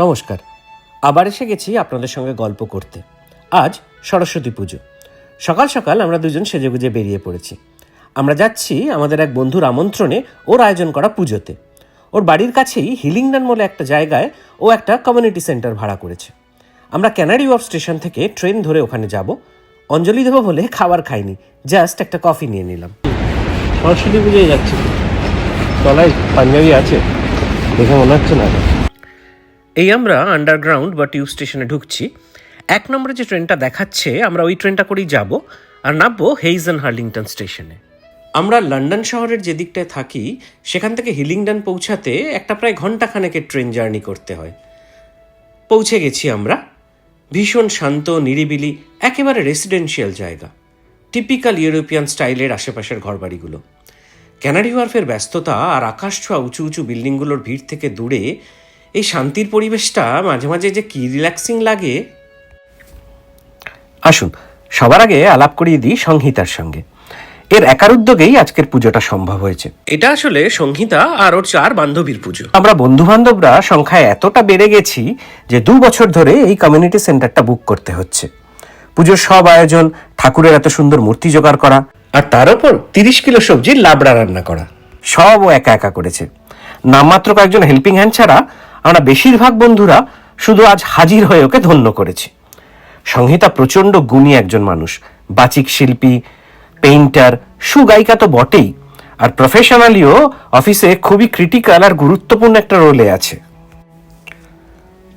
নমস্কার। আবার এসে গেছি আপনাদের সঙ্গে গল্প করতে। আজ সরস্বতী পুজো। সকাল সকাল আমরা দুজন সেজেগুজে বেরিয়ে পড়েছি। আমরা যাচ্ছি আমাদের এক বন্ধুর আমন্ত্রণে ওর আয়োজন করা পুজোতে। ওর বাড়ির কাছেই হিলিংডান বলে একটা জায়গায় ও একটা কমিউনিটি সেন্টার ভাড়া করেছে। আমরা ক্যানারি ওয়ার্ফ স্টেশন থেকে ট্রেন ধরে ওখানে যাব। অঞ্জলি দেবো বলে খাবার খাইনি। জাস্ট একটা কফি নিয়ে নিলাম। সরস্বতী পুজোয় যাচ্ছে। তলায় পাঞ্জাবি আছে। দেখে মনে হচ্ছে না। এই আমরা আন্ডারগ্রাউন্ড বা টিউব স্টেশনে ঢুকছি। এক নম্বরে যে ট্রেনটা দেখাচ্ছে, আমরা ওই ট্রেনটা করেই যাব আর নামবো হেইজন হার্লিংটন স্টেশনে আমরা লন্ডন শহরের যে দিকটায় থাকি, সেখান থেকে হিলিংডন পৌঁছাতে একটা প্রায় ঘণ্টা খানেকের ট্রেন জার্নি করতে হয়। পৌঁছে গেছি আমরা। ভীষণ শান্ত, নিরিবিলি, একেবারে রেসিডেন্সিয়াল জায়গা। টিপিক্যাল ইউরোপিয়ান স্টাইলের আশেপাশের ঘরবাড়িগুলো। ক্যানারি ওয়ার্ফের ব্যস্ততা আর আকাশ ছোঁয়া উঁচু উঁচু বিল্ডিংগুলোর ভিড় থেকে দূরে এই শান্তির পরিবেশটা মাঝে মাঝে যে কি রিল্যাক্সিং লাগে। আসুন সবার আগে আলাপ করিয়ে দিই সংহিতার সঙ্গে। এর একার উদ্যোগেই আজকের পুজোটা সম্ভব হয়েছে। এটা আসলে সংহিতা আর ওর চার বান্ধবীর পুজো। আমরা বন্ধু বান্ধবরা সংখ্যায় এতটা বেড়ে গেছি যে দু বছর ধরে এই কমিউনিটি সেন্টারটা বুক করতে হচ্ছে। পুজোর সব আয়োজন ঠাকুরের এত সুন্দর মূর্তি জোগাড় করা আর তার উপর তিরিশ কিলো সবজির লাবড়া রান্না করা। সব ও একা একা করেছে। নামমাত্র কয়েকজন হেল্পিং হ্যান্ড ছাড়া আমরা বেশিরভাগ বন্ধুরা শুধু আজ হাজির হয়ে ওকে ধন্য করেছি। সংহিতা প্রচণ্ড গুণী একজন মানুষ। বাচিক শিল্পী, পেইন্টার, সুগায়িকা তো বটেই। আর প্রফেশনালিও অফিসে খুবই ক্রিটিক্যাল আর গুরুত্বপূর্ণ একটা রোলে আছে।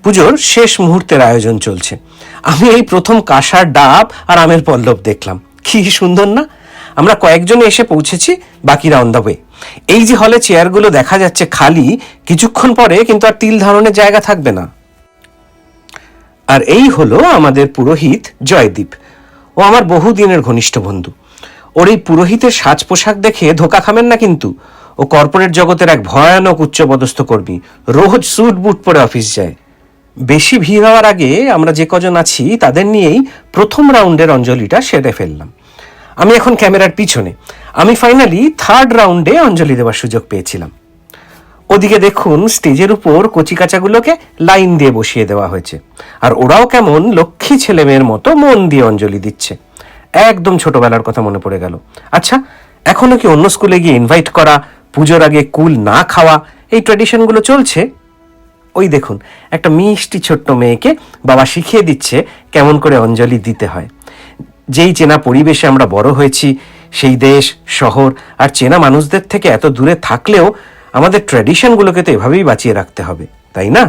পুজোর শেষ মুহূর্তের আয়োজন চলছে। আমি এই প্রথম কাঁসার ডাব আর আমের পল্লব দেখলাম। কি সুন্দর না? আমরা কয়েকজনে এসে পৌঁছেছি, বাকিরা অন দ্য ওয়ে এই যে হলে চেয়ারগুলো দেখা যাচ্ছে খালি, কিছুক্ষণ পরে কিন্তু আর তিল ধারণের জায়গা থাকবে না। আর এই হলো আমাদের পুরোহিত জয়দীপ। ও আমার বহু দিনের ঘনিষ্ঠ বন্ধু। ওর এই পুরোহিতের সাজ পোশাক দেখে ধোকা খাবেন না কিন্তু। ও কর্পোরেট জগতের এক ভয়ানক উচ্চপদস্থ কর্মী। রোজ স্যুট বুট পরে অফিস যায়। বেশি ভিড় হওয়ার আগে আমরা যে কজন আছি, তাদের নিয়েই প্রথম রাউন্ডের অঞ্জলিটা সেরে ফেললাম। আমি এখন ক্যামেরার পিছনে। আমি ফাইনালি থার্ড রাউন্ডে অঞ্জলি দেওয়ার সুযোগ পেয়েছিলাম। ওদিকে দেখুন, স্টেজের উপর কচিকাচাগুলোকে লাইন দিয়ে বসিয়ে দেওয়া হয়েছে। আর ওরাও কেমন লক্ষ্মী ছেলে মেয়ের মতো মন দিয়ে অঞ্জলি দিচ্ছে। একদম ছোটবেলার কথা মনে পড়ে গেল। আচ্ছা এখনও কি অন্য স্কুলে গিয়ে ইনভাইট করা, পুজোর আগে কুল না খাওয়া, এই ট্র্যাডিশনগুলো চলছে? ওই দেখুন, একটা মিষ্টি ছোট্ট মেয়েকে বাবা শিখিয়ে দিচ্ছে কেমন করে অঞ্জলি দিতে হয়। যেই চেনা পরিবেশে আমরা বড় হয়েছি, সেই দেশ, শহর আর চেনা মানুষদের থেকে এত দূরে থাকলেও আমাদের ট্র্যাডিশনগুলোকে তো এভাবেই বাঁচিয়ে রাখতে হবে, তাই না?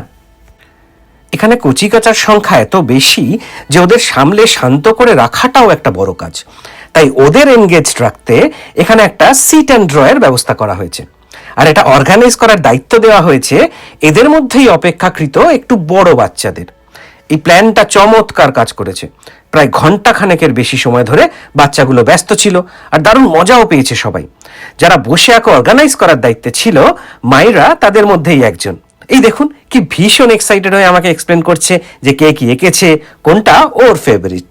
এখানে কচিকাচার সংখ্যা এত বেশি যে ওদের সামলে শান্ত করে রাখাটাও একটা বড় কাজ। তাই ওদের এনগেজ রাখতে এখানে একটা সিট অ্যান্ড ড্রয়ের ব্যবস্থা করা হয়েছে। আর এটা অর্গানাইজ করার দায়িত্ব দেওয়া হয়েছে এদের মধ্যেই অপেক্ষাকৃত একটু বড় বাচ্চাদের। এই প্ল্যানটা চমৎকার কাজ করেছে। প্রায় ঘণ্টা খানেকের বেশি সময় ধরে বাচ্চাগুলো ব্যস্ত ছিল আর দারুণ মজাও পেয়েছে সবাই। যারা বসে আঁকো অর্গানাইজ করার দায়িত্বে ছিল, মায়েরা তাদের মধ্যেই একজন। এই দেখুন, কি ভীষণ এক্সাইটেড হয়ে আমাকে এক্সপ্লেন করছে যে কে কি এঁকেছে, কোনটা ওর ফেভারিট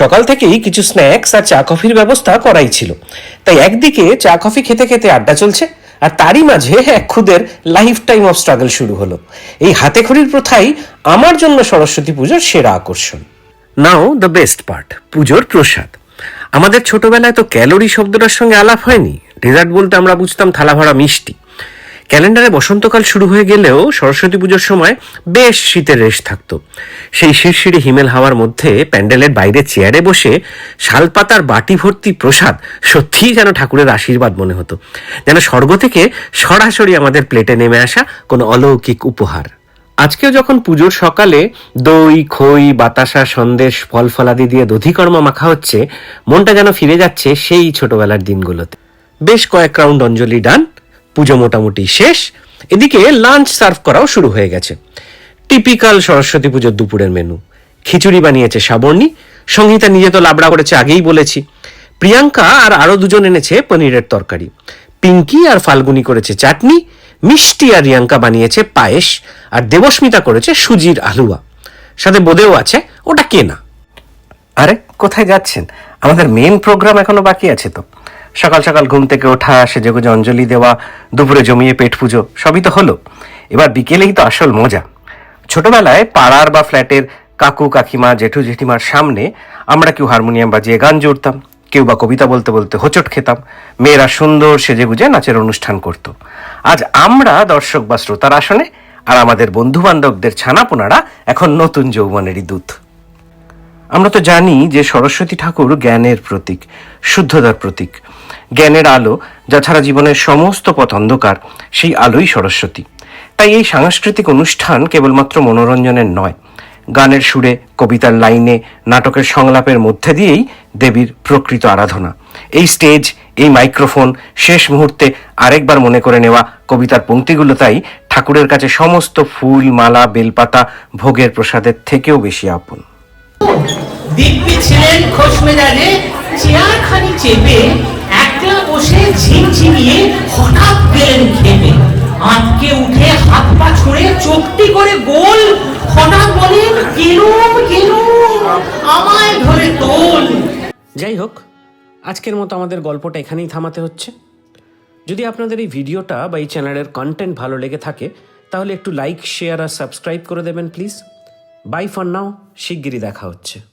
সকাল থেকেই কিছু স্ন্যাক্স আর চা কফির ব্যবস্থা করাই ছিল। তাই একদিকে চা কফি খেতে খেতে আড্ডা চলছে আর তারই মাঝে এক খুদের লাইফ টাইম অফ স্ট্রাগল শুরু হলো। এই হাতে খড়ির প্রথাই আমার জন্য সরস্বতী পুজোর সেরা আকর্ষণ। নাও দ্য বেস্ট পার্ট পুজোর প্রসাদ। আমাদের ছোটবেলায় তো ক্যালোরি শব্দটার সঙ্গে আলাপ হয়নি। ডেজার্ট বলতে আমরা বুঝতাম থালা ভরা মিষ্টি। ক্যালেন্ডারে বসন্তকাল শুরু হয়ে গেলেও সরস্বতী পুজোর সময় বেশ শীতের রেশ থাকতো। সেই শিরশিরে হিমেল হাওয়ার মধ্যে প্যান্ডেলের বাইরে চেয়ারে বসে শালপাতার বাটি ভর্তি প্রসাদ সত্যিই যেন ঠাকুরের আশীর্বাদ মনে হতো। যেন স্বর্গ থেকে সরাসরি আমাদের প্লেটে নেমে আসা কোনো অলৌকিক উপহার। আজকেও যখন পুজোর সকালে দই, খই, বাতাসা, সন্দেশ ফল ফলাদি দিয়ে দধিকর্মা মাখা হচ্ছে, মনটা যেন ফিরে যাচ্ছে সেই ছোটবেলার দিনগুলোতে। বেশ কয়েক রাউন্ড অঞ্জলি ডান পুজো মোটামুটি শেষ। এদিকে লাঞ্চ সার্ভ করাও শুরু হয়ে গেছে। টিপিক্যাল সরস্বতী পুজোর দুপুরের মেনু। খিচুড়ি বানিয়েছে সাবর্ণী। সংহিতা নিজে তো লাবড়া করেছে আগেই বলেছি। প্রিয়াঙ্কা আর আরও দুজন এনেছে পনিরের তরকারি। পিঙ্কি আর ফাল্গুনি করেছে চাটনি। মিষ্টি আর রিয়াঙ্কা বানিয়েছে পায়েস। আর দেবস্মিতা করেছে সুজির আলুয়া। সাথে বোধেও আছে, ওটা কেনা আরে, কোথায় যাচ্ছেন? আমাদের মেন প্রোগ্রাম এখনও বাকি আছে তো। সকাল সকাল ঘুম থেকে ওঠা সেজে গুজে অঞ্জলি দেওয়া, দুপুরে জমিয়ে পেট পুজো, সবই তো হলো। এবার বিকেলেই তো আসল মজা। ছোটবেলায় পাড়ার বা ফ্ল্যাটের কাকু, কাকিমা, জেঠু, জেঠিমার সামনে আমরা কেউ হারমোনিয়াম বাজিয়ে গান জুড়তাম কেউ বা কবিতা বলতে বলতে হোঁচট খেতাম। মেয়েরা সুন্দর সেজে গুজে নাচের অনুষ্ঠান করত। আজ আমরা দর্শক বা শ্রোতার আসনে আর আমাদের বন্ধু বান্ধবদের ছানাপোনারা এখন নতুন যৌবনেরই দূত। আমরা তো জানি যে সরস্বতী ঠাকুর জ্ঞানের প্রতীক, শুদ্ধতার প্রতীক। জ্ঞানের আলো, যা ছাড়া জীবনের সমস্ত পথ অন্ধকার, সেই আলোই সরস্বতী। তাই এই সাংস্কৃতিক অনুষ্ঠান কেবলমাত্র মনোরঞ্জনের নয়, গানের সুরে, কবিতার লাইনে, নাটকের সংলাপের মধ্যে দিয়েই দেবীর প্রকৃত আরাধনা। এই স্টেজ, এই মাইক্রোফোন, শেষ মুহূর্তে আরেকবার মনে করে নেওয়া কবিতার পঙ্ক্তিগুলো তাই ঠাকুরের কাছে সমস্ত ফুল, মালা, বেলপাতা, ভোগের প্রসাদের থেকেও বেশি আপন। দিব্যি ছিলেন খোশ মেজাজে চেয়ার খানি চেপে আটকে উঠে হাত পা ছুঁড়ে চোখটি করে গোল। হঠাৎ বলেন গেলুম গেলুম, আমায় ধরে তোল। যাই হোক, আজকের মতো আমাদের গল্পটা এখানেই থামাতে হচ্ছে। যদি আপনাদের এই ভিডিওটা বা এই চ্যানেলের কন্টেন্ট ভালো লেগে থাকে, তাহলে একটু লাইক শেয়ার আর সাবস্ক্রাইব করে দেবেন প্লিজ বাই ফর নাও শিগগিরই দেখা হচ্ছে।